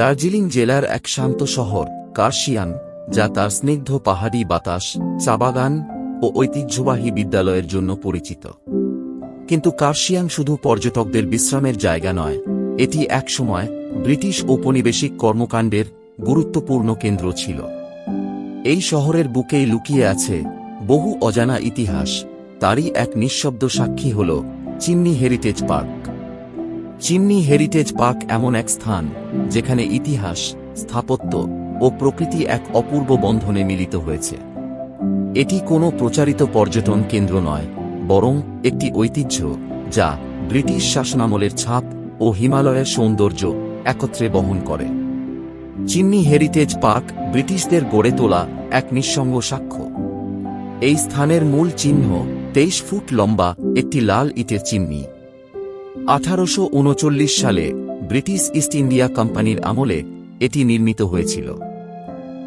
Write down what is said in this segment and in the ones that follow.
দার্জিলিং জেলার এক শান্ত শহর কার্শিয়ান যা তার স্নিগ্ধ পাহাড়ি বাতাস চা বাগান ও ঐতিহ্যবাহী বিদ্যালয়ের জন্য পরিচিত। কিন্তু কার্শিয়াং শুধু পর্যটকদের বিশ্রামের জায়গা নয়, এটি একসময় ব্রিটিশ ঔপনিবেশিক কর্মকাণ্ডের গুরুত্বপূর্ণ কেন্দ্র ছিল। এই শহরের বুকেই লুকিয়ে আছে বহু অজানা ইতিহাস, তারই এক নিঃশব্দ সাক্ষী হল chimney heritage park. Chimney heritage park এমন এক স্থান, যেখানে ইতিহাস, স্থাপত্য ও প্রকৃতি এক অপূর্ব বন্ধনে মিলিত হয়েছে। এটি কোনো প্রচারিত পর্যটন কেন্দ্র নয়, বরং একটি ঐতিহ্য যা ব্রিটিশ শাসনামলের ছাপ ও হিমালয়ের সৌন্দর্য একত্রে বহন করে। চিমনি হেরিটেজ পার্ক ব্রিটিশদের গড়ে তোলা এক নিঃসঙ্গ সাক্ষ্য। এই স্থানের মূল চিহ্ন তেইশ ফুট লম্বা একটি লাল ইটের চিমনি। আঠারোশো উনচল্লিশ সালে ব্রিটিশ ইস্ট ইন্ডিয়া কোম্পানির আমলে এটি নির্মিত হয়েছিল।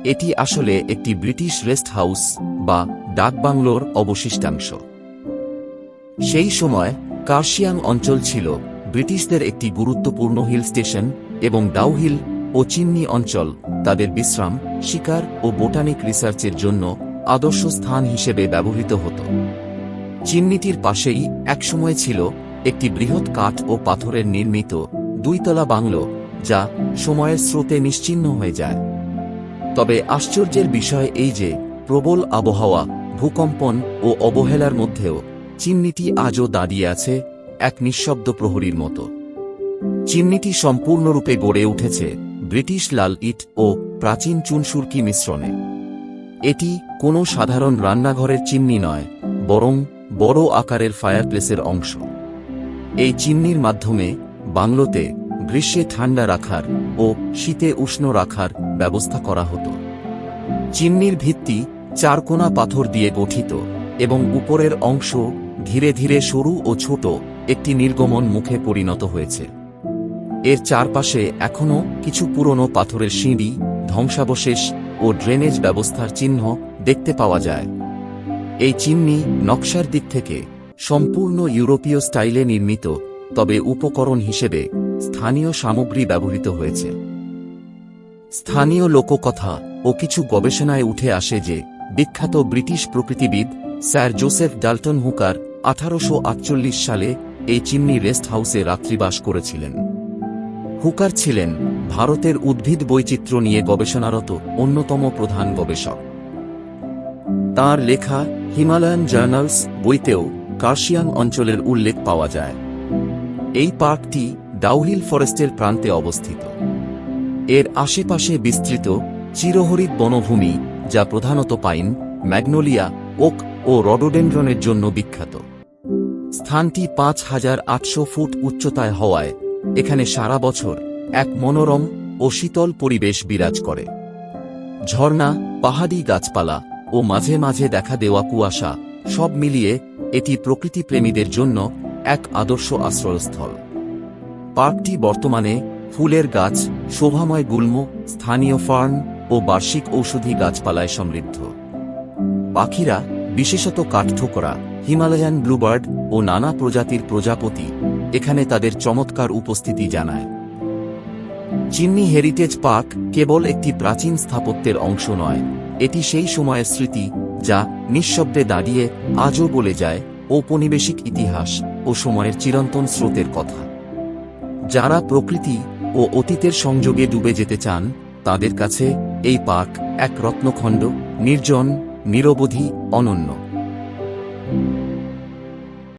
এটি আসলে একটি ব্রিটিশ রেস্ট হাউস বা ডাকবাংলোর অবশিষ্টাংশ। সেই সময় কার্শিয়াং অঞ্চল ছিল ব্রিটিশদের একটি গুরুত্বপূর্ণ হিল স্টেশন এবং ডাউহিল ও চিমনি অঞ্চল তাদের বিশ্রাম, শিকার ও বোটানিক রিসার্চের জন্য আদর্শ স্থান হিসেবে ব্যবহৃত হতো। চিমনিটির পাশেই একসময় ছিল একটি বৃহৎ কাঠ ও পাথরের নির্মিত দুইতলা বাংলো, যা সময়ের স্রোতে নিশ্চিহ্ন হয়ে যায়। তবে আশ্চর্যের বিষয় এই যে, প্রবল আবহাওয়া, ভূকম্পন ও অবহেলার মধ্যেও চিমনিটি আজও দাঁড়িয়ে আছে এক নিঃশব্দ প্রহরীর মতো। চিমনিটি সম্পূর্ণরূপে গড়ে উঠেছে ব্রিটিশ লাল ইট ও প্রাচীন চুনসুরকি মিশ্রণে। এটি কোনো সাধারণ রান্নাঘরের চিমনি নয়, বরং বড় আকারের ফায়ারপ্লেসের অংশ। এই চিমনির মাধ্যমে বাংলোতে গ্রীষ্মে ঠান্ডা রাখার ও শীতে উষ্ণ রাখার ব্যবস্থা করা হতো। চিমনির ভিত্তি চারকোনা পাথর দিয়ে গঠিত এবং উপরের অংশ ধীরে ধীরে সরু ও ছোট একটি নির্গমন মুখে পরিণত হয়েছে। এর চারপাশে এখনও কিছু পুরনো পাথরের সিঁড়ি, ধ্বংসাবশেষ ও ড্রেনেজ ব্যবস্থার চিহ্ন দেখতে পাওয়া যায়। এই চিমনি নকশার দিক থেকে সম্পূর্ণ ইউরোপীয় স্টাইলে নির্মিত, তবে উপকরণ হিসেবে স্থানীয় সামগ্রী ব্যবহৃত হয়েছে। স্থানীয় লোককথা ও কিছু গবেষণায় উঠে আসে যে, বিখ্যাত ব্রিটিশ প্রকৃতিবিদ স্যার জোসেফ ডাল্টন হুকার আঠারোশো আটচল্লিশ সালে এই চিমনি রেস্ট হাউসে রাত্রিবাস করেছিলেন। হুকার ছিলেন ভারতের উদ্ভিদ বৈচিত্র্য নিয়ে গবেষণারত অন্যতম প্রধান গবেষক। তার লেখা হিমালয়ান জার্নালস বইতেও কার্শিয়াং অঞ্চলের উল্লেখ পাওয়া যায়। এই পার্কটি ডাউহিল ফরেস্টের প্রান্তে অবস্থিত। এর আশেপাশে বিস্তৃত চিরহরিত বনভূমি, যা প্রধানত পাইন, ম্যাগনোলিয়া, ওক ও রডোডেন্ড্রনের জন্য বিখ্যাত। স্থানটি পাঁচ হাজার আটশো ফুট উচ্চতায় হওয়ায় এখানে সারা বছর এক মনোরম ও শীতল পরিবেশ বিরাজ করে। ঝর্ণা, পাহাড়ি গাছপালা ও মাঝে মাঝে দেখা দেওয়া কুয়াশা সব মিলিয়ে এটি প্রকৃতিপ্রেমীদের জন্য এক আদর্শ আশ্রয়স্থল। পার্কটি বর্তমানে ফুলের গাছ, শোভাময় গুল্ম, স্থানীয় ফার্ন ও বার্ষিক ঔষধি গাছপালায় সমৃদ্ধ। পাখিরা, বিশেষত কাঠঠোকরা, হিমালয়ান ব্লুবার্ড ও নানা প্রজাতির প্রজাপতি এখানে তাদের চমৎকার উপস্থিতি জানায়। চিমনি হেরিটেজ পার্ক কেবল একটি প্রাচীন স্থাপত্যের অংশ নয়, এটি সেই সময়ের স্মৃতি যা নিঃশব্দে দাঁড়িয়ে আজও বলে যায় ঔপনিবেশিক ইতিহাস ও সময়ের চিরন্তন স্রোতের কথা। যারা প্রকৃতি ও অতীতের সংযোগে ডুবে যেতে চান, তাদের কাছে এই পার্ক এক রত্নখণ্ড, নির্জন, নিরবধি, অনন্য।